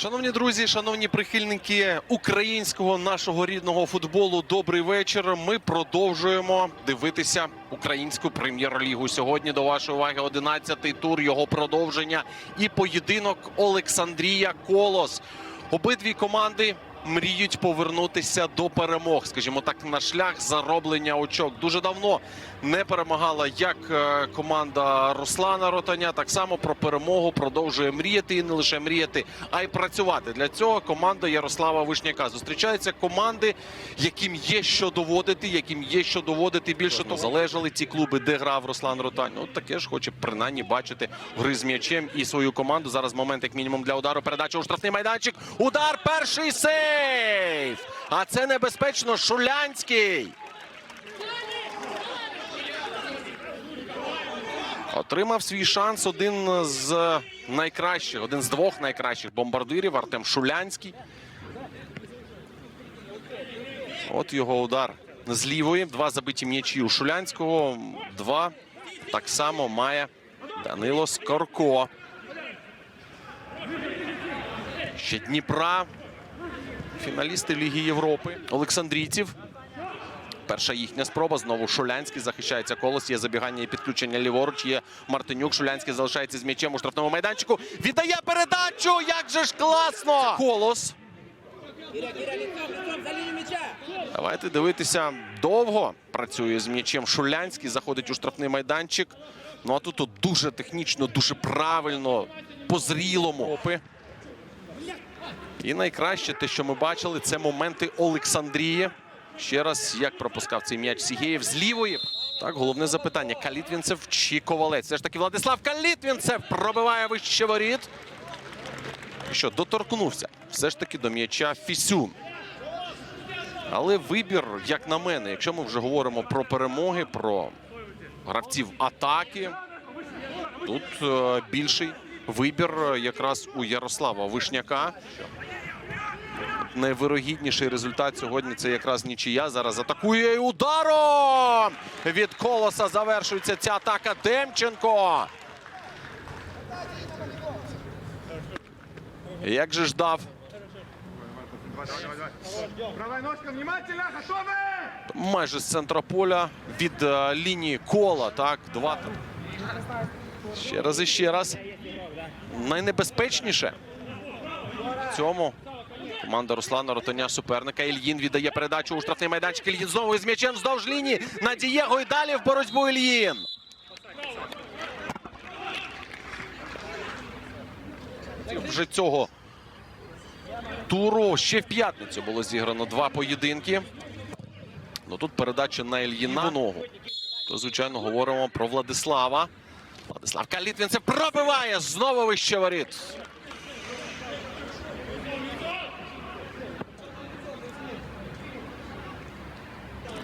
Шановні друзі, шановні прихильники українського нашого рідного футболу, добрий вечір. Ми продовжуємо дивитися українську прем'єр-лігу. Сьогодні до вашої уваги 11-й тур його продовження і поєдинок Олександрія Колос. Обидві команди мріють повернутися до перемог, скажімо так, на шлях зароблення очок. Дуже давно не перемагала як е, команда Руслана Ротаня. Так само про перемогу продовжує мріяти і не лише мріяти, а й працювати. Для цього команда Ярослава Вишняка зустрічаються команди, яким є що доводити, яким є що доводити. Більше того, залежали ті клуби, де грав Руслан Ротань. Ну таке ж хоче принаймні бачити гри з м'ячем і свою команду. Зараз момент, як мінімум, для удару. Передача у штрафний майданчик. Удар перший сейф. А це небезпечно. Шулянський. Отримав свій шанс один з найкращих, один з двох найкращих бомбардирів Артем Шулянський. От його удар з лівої. Два забиті м'ячі у Шулянського. Два так само має Данило Скорко. Ще Дніпра. Фіналісти Ліги Європи. Олександрійців. Перша їхня спроба. Знову Шулянський захищається колос. Є забігання і підключення ліворуч. Є Мартинюк. Шулянський залишається з м'ячем у штрафному майданчику. Віддає передачу. Як же ж класно! Колос. Давайте дивитися довго. Працює з м'ячем Шулянський. Заходить у штрафний майданчик. Ну а тут дуже технічно, дуже правильно, по-зрілому. Опи. І найкраще те, що ми бачили, це моменти Олександрії. Ще раз, як пропускав цей м'яч Сігєєв з лівої. Так, головне запитання: Калітвінцев чи Ковалець? Все ж таки Владислав Калітвінцев пробиває вище воріт. Що, доторкнувся все ж таки до м'яча Фісюн. Але вибір, як на мене, якщо ми вже говоримо про перемоги, про гравців атаки, тут е, більший вибір якраз у Ярослава Вишняка. Найвирогідніший результат сьогодні це якраз нічия. Зараз атакує і ударом. Від колоса завершується ця атака Демченко. Як же ждав майже з центра поля від е, лінії кола. Так, два. Ще раз і ще раз. Найнебезпечніше в цьому команда Руслана Ротаня суперника. Ільїн віддає передачу у штрафний майданчик. Ільїн знову із м'ячем вздовж лінії. На Дієго і далі в боротьбу Ільїн. Вже цього туру ще в п'ятницю було зіграно два поєдинки. Ну тут передача на Ільїна ногу. То, звичайно, говоримо про Владислава. Владислав Калітвінцев пробиває знову вище воріт.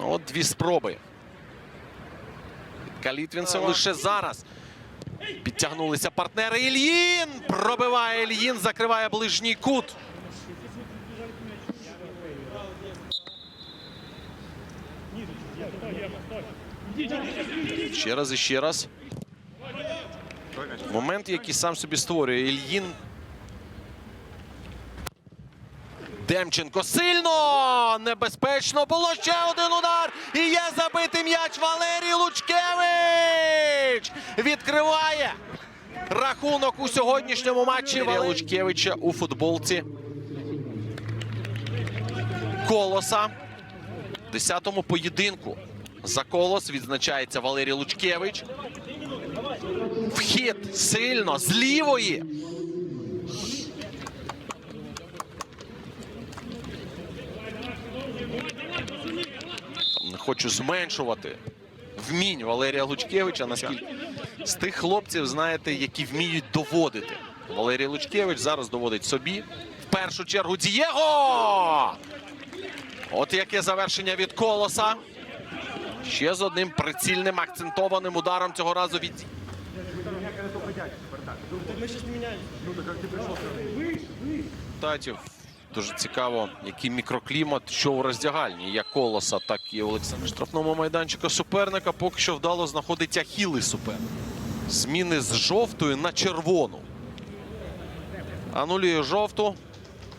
От дві спроби. Калітвінцев лише зараз. Підтягнулися партнери. Ільїн пробиває Ільїн, закриває ближній кут. Ще раз і ще раз. Момент, який сам собі створює. Ільїн. Демченко сильно! Небезпечно було ще один удар. І є забитий м'яч Валерій Лучкевич. Відкриває рахунок у сьогоднішньому матчі Валерія Лучкевича у футболці. Колоса. В 10-му поєдинку за колос відзначається Валерій Лучкевич. Вхід сильно з лівої. Хочу зменшувати вмінь Валерія Лучкевича. Наскільки з тих хлопців, знаєте, які вміють доводити. Валерій Лучкевич зараз доводить собі. В першу чергу Дієго! От яке завершення від колоса. Ще з одним прицільним акцентованим ударом цього разу від. Татів. Дуже цікаво, який мікроклімат, що у роздягальні, як колоса, так і Олександр. Штрафному майданчика суперника поки що вдало знаходиться хіли суперника. Зміни з жовтої на червону. Анулює жовту.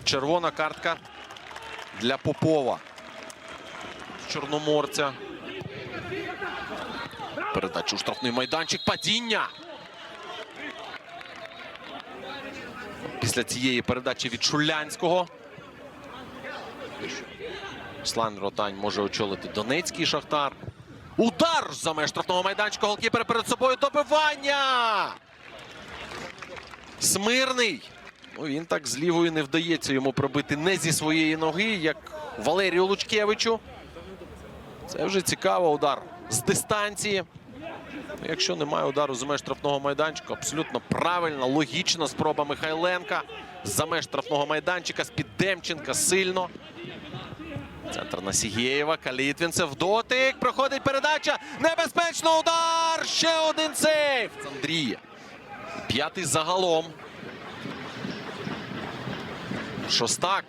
Червона картка для Попова. Чорноморця. Передача у штрафний майданчик. Падіння. Після цієї передачі від Шулянського. Слан Ротань може очолити Донецький Шахтар. Удар за меж штрафного майданчика. Голкіпер перед собою добивання. Смирний. Ну, він так з лівою не вдається йому пробити не зі своєї ноги, як Валерію Лучкевичу. Це вже цікаво удар з дистанції. Якщо немає удару за меж штрафного майданчика, абсолютно правильна, логічна спроба Михайленка. За меж штрафного майданчика з-під Демченка сильно. Центр на Сігєєва. Калітвінцев дотик. Проходить передача. Небезпечно удар. Ще один сейф. Андрія. П'ятий загалом. Шостак.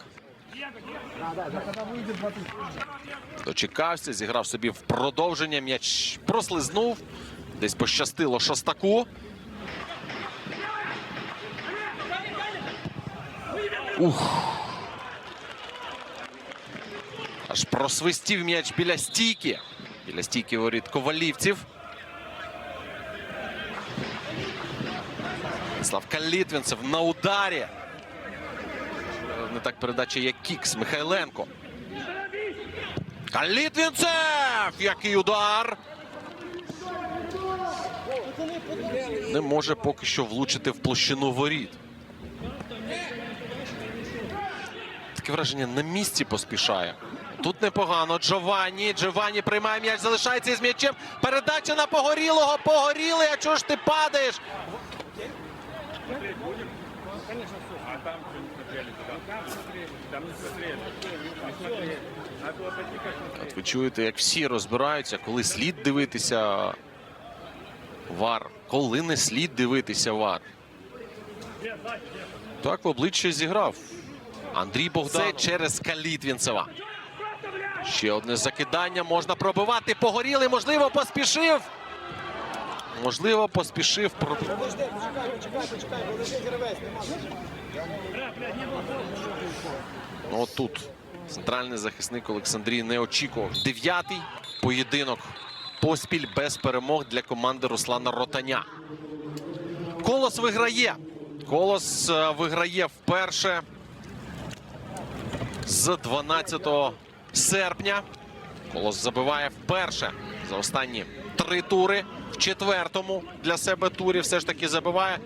Дочекався, зіграв собі в продовження. М'яч прослизнув. Десь пощастило Шостаку. Ух. Аж просвистів м'яч біля стійки. Біля стійки воріт ковалівців. Славка Літвінцев на ударі. Не так передача, як Кікс. Михайленко. Калітвінцев! Який удар! Не може поки що влучити в площину воріт. Таке враження на місці поспішає. Тут непогано. Джованні. Джованні приймає м'яч, залишається із м'ячем. Передача на погорілого. Погорілий. А чого ж ти падаєш? От ви чуєте, як всі розбираються, коли слід дивитися вар, коли не слід дивитися вар. Так в обличчя зіграв. Андрій Богдан Це через Калітвінцева. Ще одне закидання можна пробивати. Погорілий, можливо, поспішив. Можливо, поспішив. про- Подожди, почекай, почекай, почекай, подожди, гравець, нема. Ну, тут центральний захисник Олександрій не очікував. Дев'ятий поєдинок поспіль без перемог для команди Руслана Ротаня. Колос виграє. Колос е, виграє вперше з 12 серпня. Колос забиває вперше за останні три тури. В четвертому для себе турі все ж таки забиває.